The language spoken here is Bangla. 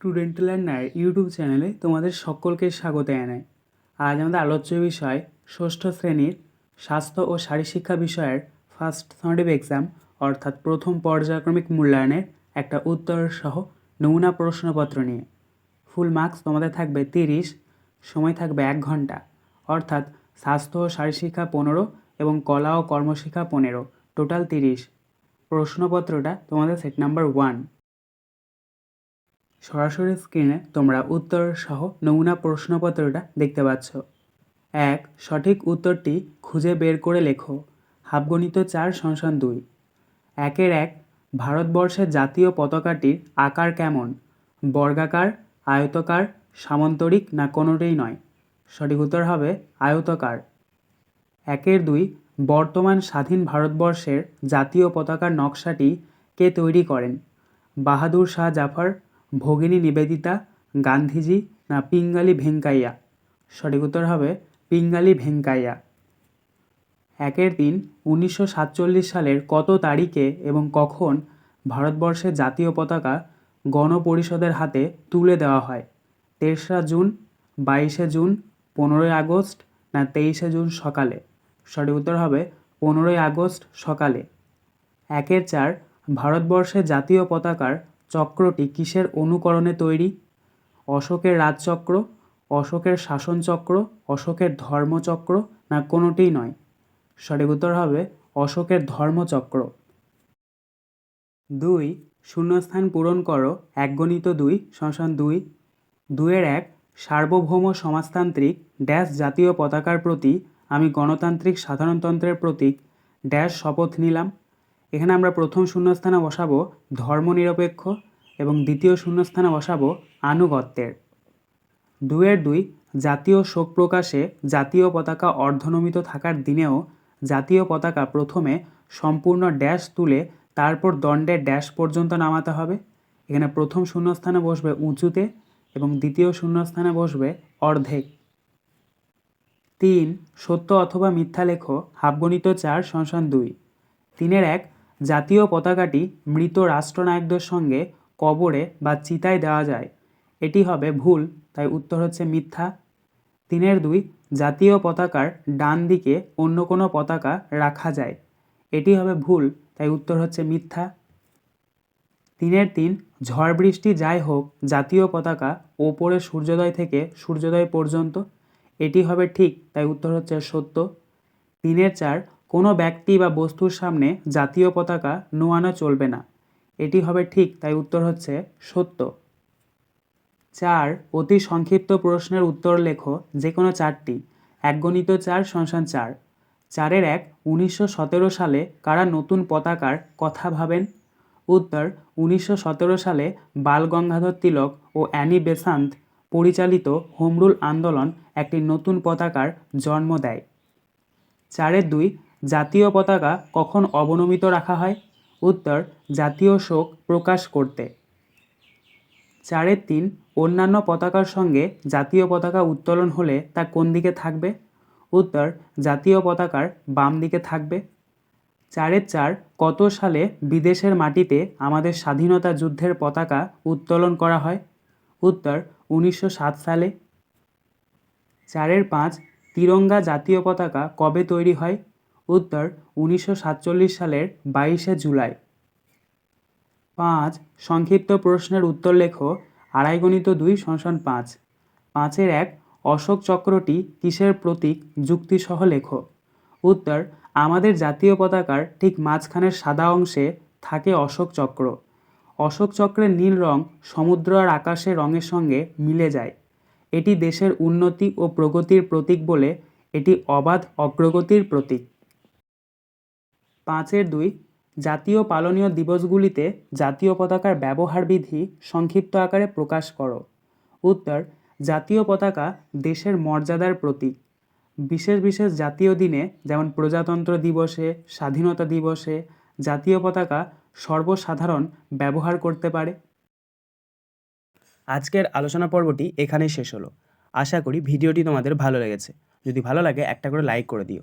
স্টুডেন্ট লার্নার ইউটিউব চ্যানেলে তোমাদের সকলকে স্বাগত জানাই। আজ আমাদের আলোচ্য বিষয় ষষ্ঠ শ্রেণির স্বাস্থ্য ও শারীরশিক্ষা বিষয়ের ফার্স্ট সামেটিভ এক্সাম অর্থাৎ প্রথম পর্যায়ক্রমিক মূল্যায়নের একটা উত্তর সহ নমুনা প্রশ্নপত্র নিয়ে। ফুল মার্কস তোমাদের থাকবে তিরিশ, সময় থাকবে এক ঘণ্টা। অর্থাৎ স্বাস্থ্য ও শারীরশিক্ষা পনেরো এবং কলা ও কর্মশিক্ষা পনেরো টোটাল তিরিশ। প্রশ্নপত্রটা তোমাদের সেট নাম্বার ওয়ান সরাসরি স্ক্রিনে তোমরা উত্তর সহ নমুনা প্রশ্নপত্রটা দেখতে পাচ্ছ। এক, সঠিক উত্তরটি খুঁজে বের করে লেখো। হাফগণিত চার সংসান দুই। একের এক, ভারতবর্ষের জাতীয় পতাকাটির আকার কেমন? বর্গাকার, আয়তকার, সামন্তরিক না কোনোটাই নয়? সঠিক উত্তর হবে আয়তকার। একের দুই, বর্তমান স্বাধীন ভারতবর্ষের জাতীয় পতাকার নকশাটি কে তৈরি করেন? বাহাদুর শাহ জাফর ভগিনী নিবেদিতা, গান্ধীজি না পিঙ্গালি ভেঙ্কাইয়া? সঠিক উত্তর হবে পিঙ্গালি ভেঙ্কাইয়া। একের দিন উনিশশো সাতচল্লিশ সালের কত তারিখে এবং কখন ভারতবর্ষের জাতীয় পতাকা গণপরিষদের হাতে তুলে দেওয়া হয়? তেসরা জুন, বাইশে জুন, পনেরোই আগস্ট না তেইশে জুন সকালে? সঠিক উত্তর হবে পনেরোই আগস্ট সকালে। একের চার ভারতবর্ষের জাতীয় পতাকার চক্রটি কিসের অনুকরণে তৈরি? অশোকের রাজচক্র, অশোকের শাসনচক্র, অশোকের ধর্মচক্র না কোনোটিই নয়? সঠিক উত্তর হবে অশোকের ধর্মচক্র। দুই, শূন্যস্থান পূরণ করো এক গণিত দুই সংসান দুই। দুয়ের এক, সার্বভৌম সমাজতান্ত্রিক ড্যাশ জাতীয় পতাকার প্রতি আমি গণতান্ত্রিক সাধারণতন্ত্রের প্রতীক, ড্যাশ শপথ নিলাম। এখানে আমরা প্রথম শূন্যস্থানে বসাবো ধর্মনিরপেক্ষ এবং দ্বিতীয় শূন্যস্থানে বসাবো আনুগত্যের। দুয়ের দুই, জাতীয় শোক প্রকাশে জাতীয় পতাকা অর্ধনমিত থাকার দিনেও জাতীয় পতাকা প্রথমে সম্পূর্ণ ড্যাশ তুলে তারপর দণ্ডের ড্যাশ পর্যন্ত নামাতে হবে। এখানে প্রথম শূন্যস্থানে বসবে উঁচুতে এবং দ্বিতীয় শূন্যস্থানে বসবে অর্ধেক। তিন, সত্য অথবা মিথ্যা লেখো, হাফগণিত চার সংসান দুই। তিনের এক জাতীয় পতাকাটি মৃত রাষ্ট্রনায়কদের সঙ্গে কবরে বা চিতায় দেওয়া যায়। এটি হবে ভুল, তাই উত্তর হচ্ছে মিথ্যা। তিনের দুই, জাতীয় পতাকার ডান দিকে অন্য কোনো পতাকা রাখা যায়। এটি হবে ভুল, তাই উত্তর হচ্ছে মিথ্যা। তিনের তিন, ঝড় বৃষ্টি যাই হোক, জাতীয় পতাকা ওপরে সূর্যোদয় থেকে সূর্যোদয় পর্যন্ত। এটি হবে ঠিক, তাই উত্তর হচ্ছে সত্য। তিনের চার কোনো ব্যক্তি বা বস্তুর সামনে জাতীয় পতাকা নোয়ানো চলবে না। এটি হবে ঠিক, তাই উত্তর হচ্ছে সত্য। চার, অতি সংক্ষিপ্ত প্রশ্নের উত্তর লেখো যে কোনো চারটি। এক গণিত চার সংসান চার। চারের এক, উনিশশো সালে কারা নতুন পতাকার কথা ভাবেন? উত্তর, উনিশশো সতেরো সালে বাল গঙ্গাধর তিলক ও অ্যানি বেসান্ত পরিচালিত হোমরুল আন্দোলন একটি নতুন পতাকার জন্ম দেয়। চারের দুই জাতীয় পতাকা কখন অবনমিত রাখা হয়? উত্তর, জাতীয় শোক প্রকাশ করতে। চারের তিন, অন্যান্য পতাকার সঙ্গে জাতীয় পতাকা উত্তোলন হলে তা কোন দিকে থাকবে? উত্তর, জাতীয় পতাকার বাম দিকে থাকবে। চারের চার, কত সালে বিদেশের মাটিতে আমাদের স্বাধীনতা যুদ্ধের পতাকা উত্তোলন করা হয়? উত্তর, উনিশশো সাত সালে। চারের পাঁচ, তিরঙ্গা জাতীয় পতাকা কবে তৈরি হয়? উত্তর উনিশশো সাতচল্লিশ সালের বাইশে জুলাই। পাঁচ, সংক্ষিপ্ত প্রশ্নের উত্তর লেখো আড়াই গণিত দুই সংসান পাঁচ। পাঁচের এক, অশোক চক্রটি কিসের প্রতীক যুক্তিসহ লেখো। উত্তর, আমাদের জাতীয় পতাকার ঠিক মাঝখানের সাদা অংশে থাকে অশোক চক্র। অশোক চক্রের নীল রং সমুদ্র আর আকাশের রঙের সঙ্গে মিলে যায়। এটি দেশের উন্নতি ও প্রগতির প্রতীক বলে এটি অবাধ অগ্রগতির প্রতীক। পাঁচের দুই, জাতীয় পালনীয় দিবসগুলিতে জাতীয় পতাকার ব্যবহার বিধি সংক্ষিপ্ত আকারে প্রকাশ করো। উত্তর, জাতীয় পতাকা দেশের মর্যাদার প্রতীক। বিশেষ বিশেষ জাতীয় দিনে যেমন প্রজাতন্ত্র দিবসে, স্বাধীনতা দিবসে জাতীয় পতাকা সর্বসাধারণ ব্যবহার করতে পারে। আজকের আলোচনা পর্বটি এখানেই শেষ হলো। আশা করি ভিডিওটি তোমাদের ভালো লেগেছে। যদি ভালো লাগে একটা করে লাইক করে দিও।